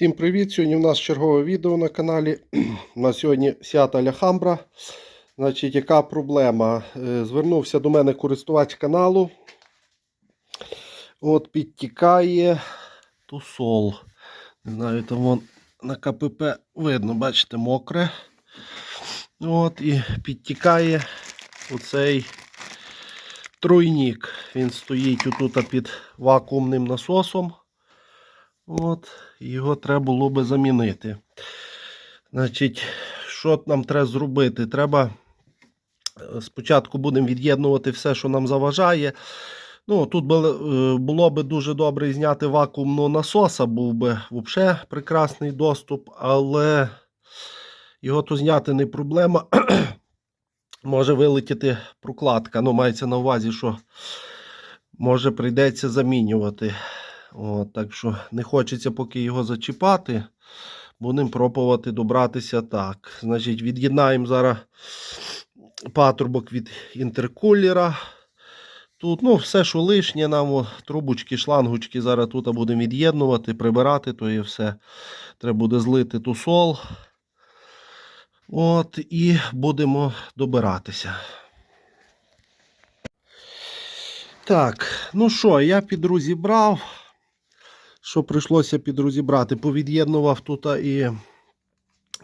Всім привіт! Сьогодні у нас чергове відео на каналі. У нас сьогодні Seat Alhambra. Значить, яка проблема? Е, Звернувся до мене користувач каналу. От підтікає тусол. Не знаю, там вон на КПП видно, бачите, мокре. От, і підтікає оцей тройник. Він стоїть отут під вакуумним насосом. От, його треба було би замінити. Значить, що нам треба зробити? Треба е, спочатку будемо від'єднувати все, що нам заважає. Ну, Тут було, е, було би дуже добре зняти вакуумного насоса, був би взагалі прекрасний доступ, але його то зняти не проблема. Може вилетіти прокладка. Ну, мається на увазі, що може прийдеться замінювати. От, так що не хочеться поки його зачіпати. Будемо пробувати добратися так. Значить, від'єднаємо зараз патрубок від інтеркулера. Тут ну, все, що лишнє, нам о, трубочки, шлангочки зараз тут будемо від'єднувати, прибирати, то є все. Треба буде злити тусол. От, і будемо добиратися. Так, ну що, я підрозібрав. Що прийшлося підрозібрати? Повід'єднував тут і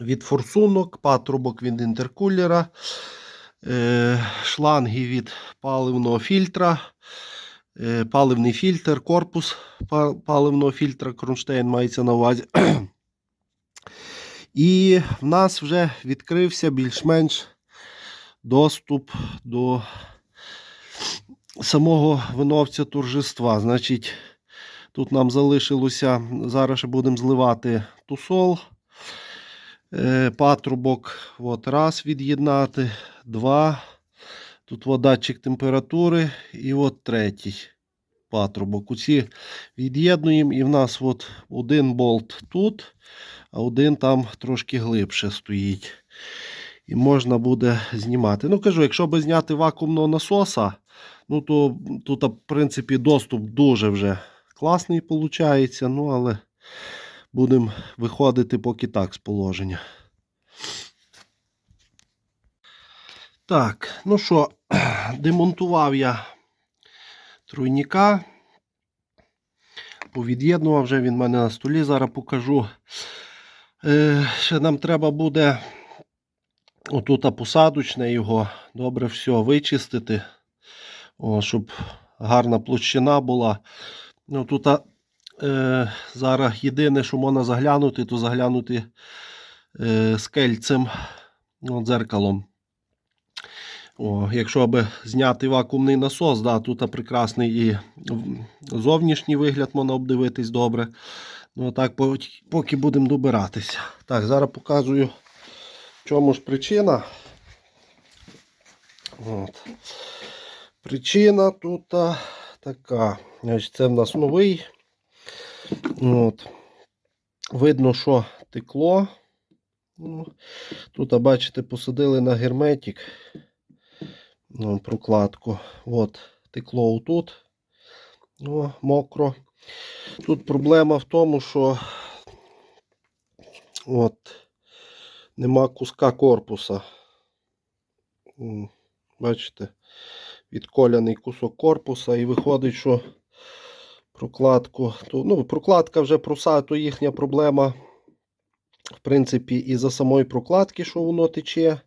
від форсунок, патрубок від інтеркулера, е, шланги від паливного фільтра, е, паливний фільтр, корпус паливного фільтра, кронштейн мається на увазі. І в нас вже відкрився більш-менш доступ до самого виновця торжества. Значить, тут нам залишилося, зараз будемо зливати тусол, е, патрубок. От, раз від'єднати, два. Тут от датчик температури і от третій патрубок. Усі від'єднуємо, і в нас от один болт тут, а один там трошки глибше стоїть. І можна буде знімати. Ну, кажу, якщо би зняти вакуумного насоса, ну то тут, в принципі, доступ дуже вже класний виходить. Ну, але будемо виходити поки так з положення. Так, ну що, демонтував я тройника. Повід'єднував вже він в мене на столі, зараз покажу. Е, Ще нам треба буде отут посадочне його добре все вичистити, О, щоб гарна площина була. Ну, Тут е, зараз єдине, що можна заглянути, то заглянути е, скельцем, ну, дзеркалом. О, Якщо би зняти вакуумний насос, да, тут прекрасний і зовнішній вигляд можна обдивитись добре. Ну, так, поки будемо добиратися. Так, зараз показую, в чому ж причина. От. Причина тут а, така. Це в нас новий. От. Видно, що текло. Ну, Тут, бачите, посадили на герметик ну, прокладку. От, текло отут. О, мокро. Тут проблема в тому, що от, нема куска корпуса. Бачите, відколяний кусок корпуса і виходить, що прокладку. То, ну, Прокладка вже проса, то їхня проблема. В принципі, і за самої прокладки, що воно тече.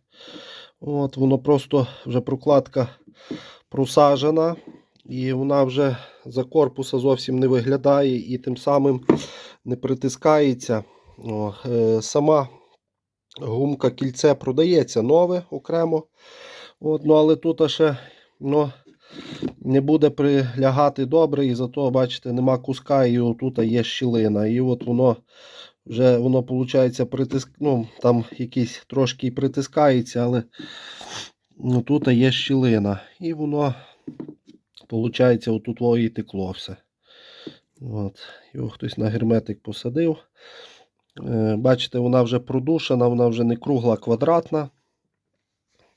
От, Воно просто вже прокладка просажена. І вона вже за корпуса зовсім не виглядає і тим самим не притискається. О, е, Сама гумка кільце продається нове окремо. От, ну, Але тут ще ну, не буде прилягати добре, і зато, бачите, нема куска, і тут є щілина. І от воно вже воно, виходить, притиск... ну, там якийсь трошки притискається, але ну, тут є щілина. І воно. Получається, отут і текло все. От. Його хтось на герметик посадив. Е, Бачите, вона вже продушена, вона вже не кругла, а квадратна.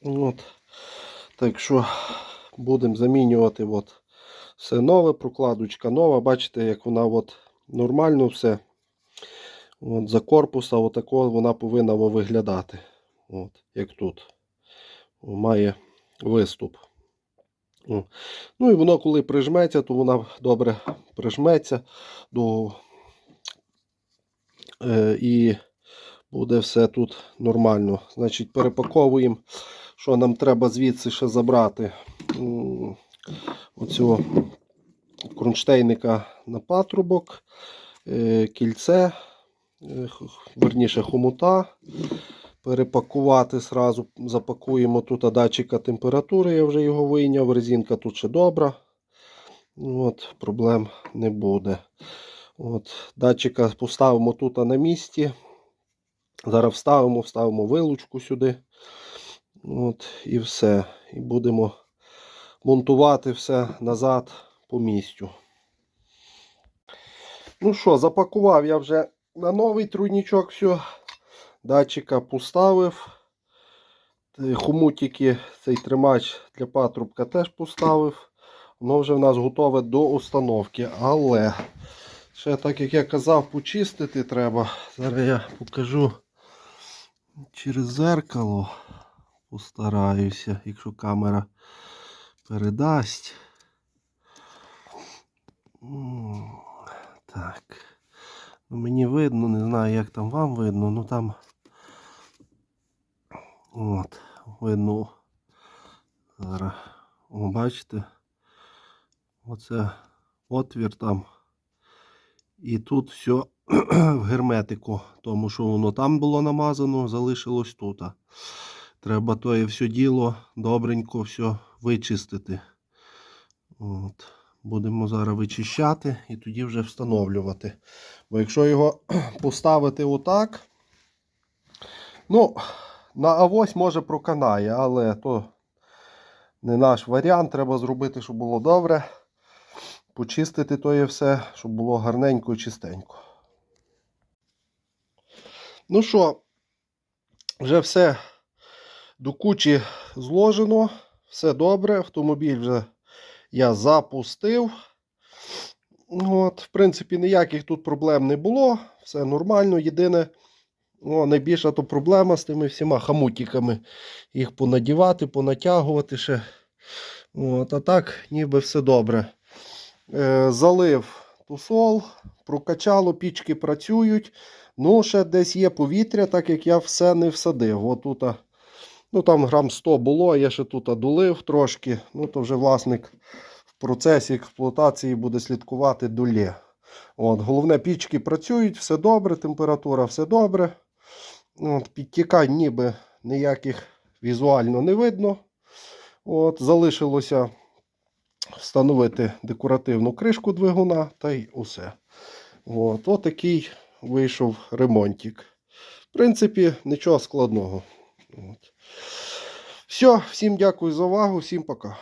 От. Так що будемо замінювати от все нове, прокладочка нова. Бачите, як вона от нормально все. От, за корпуса отако вона повинна виглядати. От, як тут. Має виступ. Ну і воно, коли прижметься, то вона добре прижметься до е, і буде все тут нормально. Значить, перепаковуємо, що нам треба звідси ще забрати. Оцього кронштейника на патрубок, е, кільце, е, верніше хомута. Перепакувати сразу, запакуємо тут датчика температури, я вже його вийняв. Резинка тут ще добра. От, проблем не буде. От, датчика поставимо тут на місці. Зараз вставимо, вставимо вилучку сюди. От, і все. І будемо монтувати все назад по місцю. Ну що, запакував я вже на новий тройничок все. Датчика поставив. Хомутики, цей тримач для патрубка теж поставив. Воно вже в нас готове до установки. Але ще так як я казав, почистити треба. Зараз я покажу через зеркало. Постараюся, якщо камера передасть. Так. Ну, мені видно, не знаю, як там вам видно, ну там. От, видно. Зараз. О, бачите? Оце отвір там. І тут все в герметику, тому що воно там було намазано, залишилось тут. Треба то все діло добренько все вичистити. От. Будемо зараз вичищати і тоді вже встановлювати. Бо якщо його поставити отак, ну, на авось може проканає, але то не наш варіант. Треба зробити, щоб було добре. Почистити то є все, щоб було гарненько і чистенько. Ну що, вже все до кучі зложено, все добре. Автомобіль вже я запустив. От, В принципі, ніяких тут проблем не було. Все нормально. Єдине, о, найбільша то проблема з тими всіма хамутиками. Їх понадівати, понатягувати ще. От, а так, ніби все добре. Е, залив тусол, прокачало, пічки працюють. Ну, ще десь є повітря, так як я все не всадив. Отут, ну там грам 100 було, я ще тут а, долив трошки. Ну, то вже власник в процесі експлуатації буде слідкувати долє. От, головне, пічки працюють, все добре, температура все добре. От, підтікань ніби ніяких візуально не видно. От, залишилося встановити декоративну кришку двигуна та й усе. От, отакий вийшов ремонтик. В принципі, нічого складного. От. Все, всім дякую за увагу, всім пока.